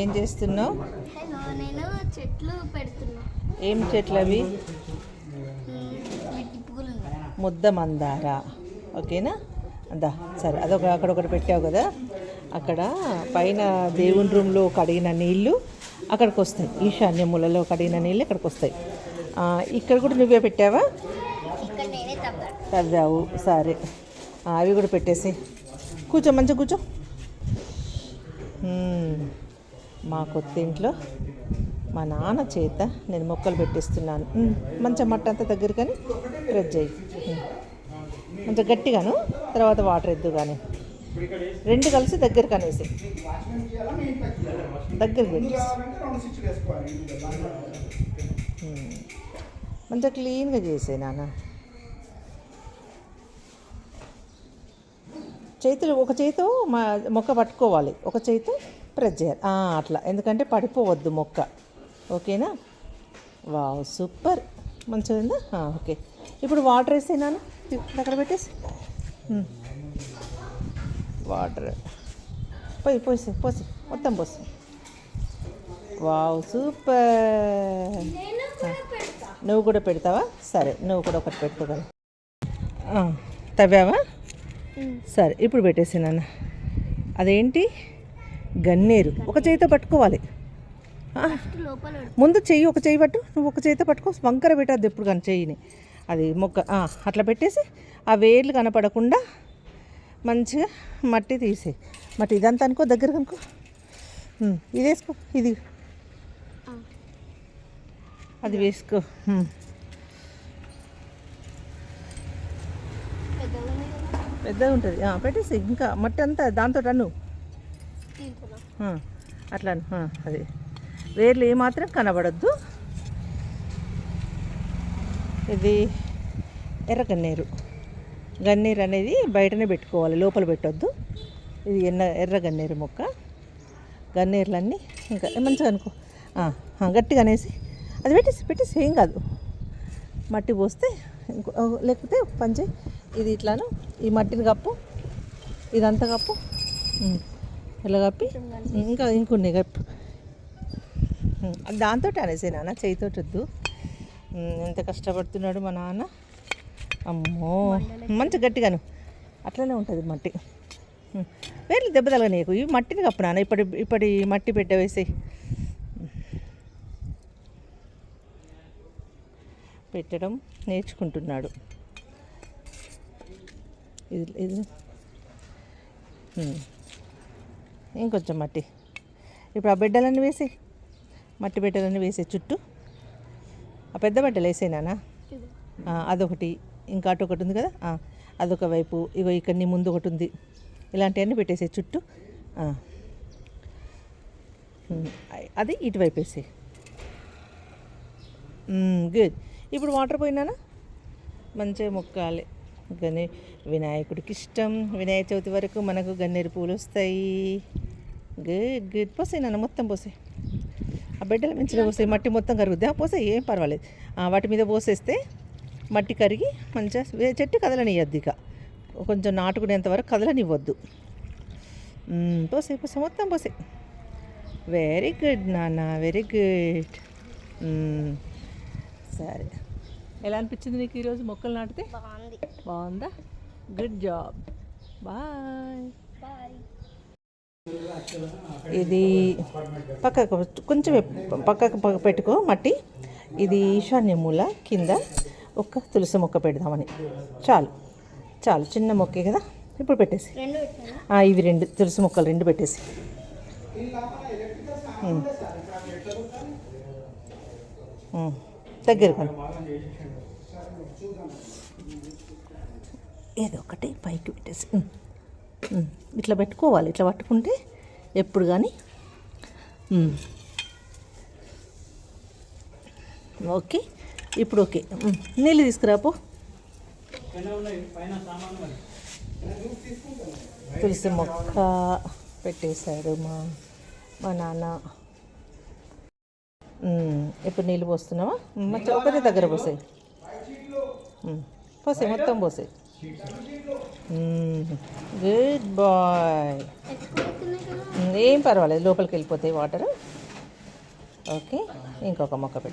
ఏం చేస్తున్నావు? నేను చెట్లు పెడుతున్నా. ఏం చెట్లు అవి. ముద్ద మందార. ఓకేనా? అందా సరే అదొక అక్కడ ఒకటి పెట్టావు కదా? అక్కడ పైన దేవుని రూమ్లో కడిగిన నీళ్ళు అక్కడికి వస్తాయి ఈశాన్య మూలలో కడిగిన నీళ్ళు ఇక్కడికి వస్తాయి ఇక్కడ కూడా నువ్వే పెట్టావా? తవ్వావు సరే. అవి కూడా పెట్టేసి కూర్చో మంచిగా కూర్చో. మా కొత్త ఇంట్లో మా నాన్న చేత నేను మొక్కలు పెట్టిస్తున్నాను. మంచిగా మట్ట అంతా దగ్గర కానీ ప్రెస్ చేయి మంచిగా గట్టిగాను తర్వాత వాటర్ ఎద్దు కానీ రెండు కలిసి దగ్గర కనేసి దగ్గర పెట్టేసి మంచిగా క్లీన్గా చేసే నాన్న. చేతులు ఒక చేతో మా మొక్క పట్టుకోవాలి. ఒక చేతి ప్రెస్ చేయాలి. అట్లా. ఎందుకంటే పడిపోవద్దు మొక్క. ఓకేనా? Wow super. మంచిగా ఓకే. ఇప్పుడు వాటర్ వేసేనాను అక్కడ పెట్టేసి. వాటర్. పోయి పోసి పోసి. మొత్తం పోసి. Wow super. నువ్వు కూడా పెడతావా? సరే నువ్వు కూడా ఒకటి పెట్టుకోగలవు తవ్వావా? సరే ఇప్పుడు పెట్టేసి నాన్న. అదేంటి? గన్నేరు. ఒక చేయితో పట్టుకోవాలి. ముందు చెయ్యి ఒక చేయి పట్టు. నువ్వు ఒక చేయితో పట్టుకో. వంకర పెట్టద్దు ఎప్పుడు కానీ చెయ్యిని. అది మొక్క అట్లా పెట్టేసి ఆ వేర్లు కనపడకుండా మంచిగా మట్టి తీసే. మట్టి ఇదంతా అనుకో దగ్గర అనుకో. ఇది వేసుకో ఇది. అది వేసుకో పెద్దగా ఉంటుంది. పెట్టేసి ఇంకా మట్టి అంతా దాంతో అను అట్లా అది. వేర్లు ఏమాత్రం కనబడద్దు. ఇది ఎర్ర గన్నేరు. గన్నేరు అనేది బయటనే పెట్టుకోవాలి లోపల పెట్టొద్దు. ఇది ఎన్న ఎర్ర గన్నేరు మొక్క. గన్నేరులన్నీ ఇంకా మంచిగా అనుకో. గట్టిగా అనేసి. అది పెట్టేసి పెట్టేసి ఏం కాదు. మట్టి పోస్తే ఇంకో లేకపోతే ఒక ఇది ఇట్లాను. ఈ మట్టిని కప్పు. ఇదంతా కప్పు. ఇలా కప్పి? ఇంకా ఇంకొన్ని కప్పు. దాంతో అనేసి నాన్న చేయితో వద్దు. ఎంత కష్టపడుతున్నాడు మా నాన్న. అమ్మో మంచి గట్టిగాను. అట్లనే ఉంటుంది మట్టి. వేర్లు దెబ్బ తలగ నీకు ఈ మట్టిని కప్పు నాన్న. ఇప్పటి ఇప్పటి మట్టి బిడ్డ వేసి పెట్టడం నేర్చుకుంటున్నాడు. ఇది ఇది. ఇంకొంచెం మట్టి. ఇప్పుడు ఆ బిడ్డలన్నీ వేసి మట్టి బిడ్డలన్నీ వేసే చుట్టూ ఆ పెద్ద బిడ్డలు వేసేనానా అదొకటి ఇంకా అటు ఒకటి ఉంది కదా? అదొక వైపు ఇగో ఇక్కడ నీ ముందు ఒకటి ఉంది. ఇలాంటివన్నీ పెట్టేసే చుట్టూ అది ఇటువైపు వేసే గుడ్ ఇప్పుడు వాటర్ పోయినానా మంచిగా మొక్కాలి. గనే వినాయకుడికి ఇష్టం వినాయక చవితి వరకు మనకు గన్నేరు పూలు వస్తాయి గుడ్ గుడ్ పోసాయి నాన్న మొత్తం పోసాయి. ఆ బిడ్డలు మంచిగా పోసాయి మట్టి మొత్తం కరుగుద్ది. ఆ పోసాయి ఏం పర్వాలేదు. ఆ, వాటి మీద పోసేస్తే మట్టి కరిగి మంచిగా చెట్టు కదలనియద్దు ఇక. కొంచెం నాటుకునేంత వరకు కదలనివ్వద్దు. మ్మ్, పోసాయి పోసాయి మొత్తం పోసాయి. వెరీ గుడ్ నాన్న వెరీ గుడ్. సరే. ఎలా అనిపించింది నీకు ఈరోజు మొక్కలు నాటితే? బాగుంది. బాగుందా? గుడ్ జాబ్ బాయ్ బాయ్ ఇది పక్కకు కొంచెం పక్కకు పక్క పెట్టుకో మట్టి. ఇది ఈశాన్య మూల కింద ఒక తులసి మొక్క పెడదామని. చాలు. చాలు. చిన్న మొక్కే కదా? ఇప్పుడు పెట్టేసి. రెండు పెట్టాను? ఆ, ఇవి రెండు. తులసి మొక్కలు రెండు పెట్టేసి. ఉమ్. ఉమ్. దగ్గర ఏదో ఒకటి పైకి పెట్టేసి ఇట్లా పెట్టుకోవాలి. ఇట్లా పట్టుకుంటే ఎప్పుడు కానీ ఓకే ఇప్పుడు ఓకే. నీళ్ళు తీసుకురాపో. తులసి మొక్క పెట్టేశారు మా మా నాన్న. ఇప్పుడు నీళ్ళు పోస్తున్నావా? ఒకటే దగ్గర పోసాయి. పోసాయి మొత్తం పోసాయి. Good bye. ఏం పర్వాలేదు లోపలికి వెళ్ళిపోతాయి వాటర్. ఓకే ఇంకొక మొక్క పెట్టు.